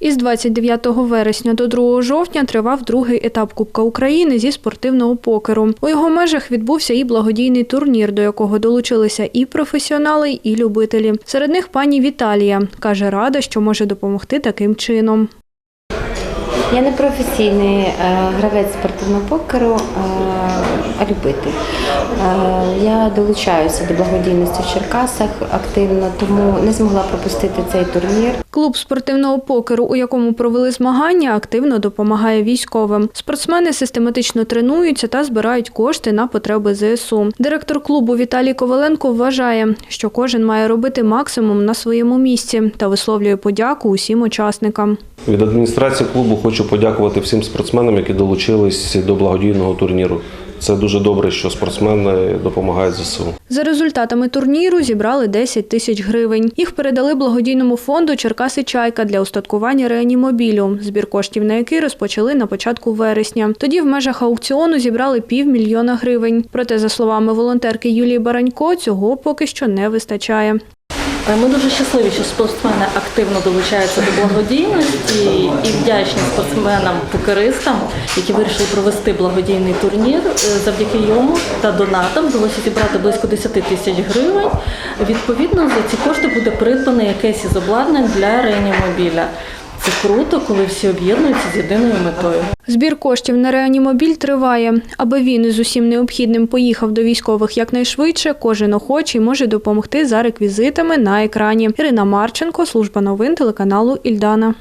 Із 29 вересня до 2 жовтня тривав другий етап Кубка України зі спортивного покеру. У його межах відбувся і благодійний турнір, до якого долучилися і професіонали, і любителі. Серед них пані Віталія каже, рада, що може допомогти таким чином. Я не професійний е, гравець спортивного покеру, е, а любитель. Е, я долучаюся до благодійності в Черкасах активно, тому не змогла пропустити цей турнір. Клуб спортивного покеру, у якому провели змагання, активно допомагає військовим. Спортсмени систематично тренуються та збирають кошти на потреби ЗСУ. Директор клубу Віталій Коваленко вважає, що кожен має робити максимум на своєму місці та висловлює подяку усім учасникам. Від адміністрації клубу хочу подякувати всім спортсменам, які долучились до благодійного турніру. Це дуже добре, що спортсмени допомагають ЗСУ. За результатами турніру зібрали 10 тисяч гривень. Їх передали благодійному фонду Черкаси Чайка для устаткування реанімобілю, збір коштів на який розпочали на початку вересня. Тоді в межах аукціону зібрали півмільйона гривень. Проте, за словами волонтерки Юлії Баранько, цього поки що не вистачає. Е, Ми дуже щасливі, що спортсмени активно долучаються до благодійності і вдячні спортсменам-покеристам, які вирішили провести благодійний турнір. Е, Завдяки йому та донатам вдалося зібрати близько 10 тисяч гривень. Відповідно, за ці кошти буде придбане якесь із обладнань для реанімобіля. Це круто, коли всі об'єднуються з єдиною метою. Збір коштів на реанімобіль триває. Аби він із усім необхідним поїхав до військових якнайшвидше, кожен охочий може допомогти за реквізитами на екрані. Ірина Марченко, служба новин телеканалу Ільдана.